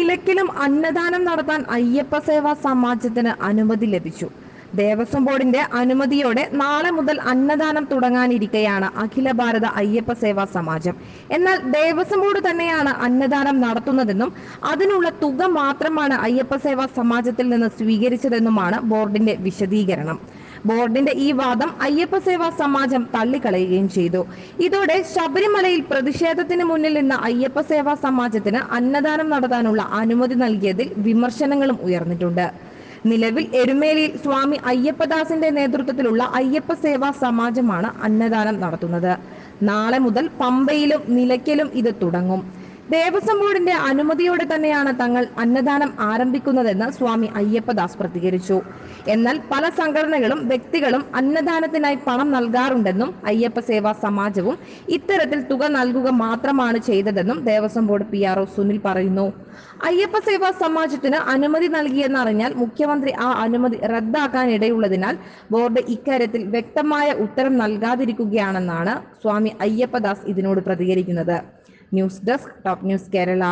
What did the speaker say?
നിലയ്ക്കലും അന്നദാനം നടത്താൻ അയ്യപ്പ സേവാ സമാജത്തിന് അനുമതി ലഭിച്ചു. ദേവസ്വം ബോർഡിന്റെ അനുമതിയോടെ നാളെ മുതൽ അന്നദാനം തുടങ്ങാനിരിക്കെയാണ് അഖില ഭാരത അയ്യപ്പ സേവാ സമാജം. എന്നാൽ ദേവസ്വം ബോർഡ് തന്നെയാണ് അന്നദാനം നടത്തുന്നതെന്നും അതിനുള്ള തുക മാത്രമാണ് അയ്യപ്പ സേവാ സമാജത്തിൽ നിന്ന് സ്വീകരിച്ചതെന്നുമാണ് ബോർഡിന്റെ വിശദീകരണം. ബോർഡിന്റെ ഈ വാദം അയ്യപ്പ സേവാ സമാജം തള്ളിക്കളയുകയും ചെയ്തു. ഇതോടെ ശബരിമലയിൽ പ്രതിഷേധത്തിന് മുന്നിൽ നിന്ന അയ്യപ്പ സേവാ സമാജത്തിന് അന്നദാനം നടത്താനുള്ള അനുമതി നൽകിയതിൽ വിമർശനങ്ങളും ഉയർന്നിട്ടുണ്ട്. നിലവിൽ എരുമേലിയിൽ സ്വാമി അയ്യപ്പദാസിന്റെ നേതൃത്വത്തിലുള്ള അയ്യപ്പ സേവാ സമാജമാണ് അന്നദാനം നടത്തുന്നത്. നാളെ മുതൽ പമ്പയിലും നിലയ്ക്കലും ഇത് തുടങ്ങും. ദേവസ്വം ബോർഡിന്റെ അനുമതിയോടെ തന്നെയാണ് തങ്ങൾ അന്നദാനം ആരംഭിക്കുന്നതെന്ന് സ്വാമി അയ്യപ്പദാസ് പ്രതികരിച്ചു. എന്നാൽ പല സംഘടനകളും വ്യക്തികളും അന്നദാനത്തിനായി പണം നൽകാറുണ്ടെന്നും അയ്യപ്പ സേവാ സമാജവും ഇത്തരത്തിൽ തുക നൽകുക മാത്രമാണ് ചെയ്തതെന്നും Devaswom board P R Sunil പറയുന്നു. അയ്യപ്പ സേവാ സമാജത്തിന് അനുമതി നൽകിയെന്നറിഞ്ഞാൽ മുഖ്യമന്ത്രി ആ അനുമതി റദ്ദാക്കാൻ ഇടയുള്ളതിനാൽ ബോർഡ് ഇക്കാര്യത്തിൽ വ്യക്തമായ ഉത്തരം നൽകാതിരിക്കുകയാണെന്നാണ് സ്വാമി അയ്യപ്പദാസ് ഇതിനോട് പ്രതികരിക്കുന്നത്. news desk top news Kerala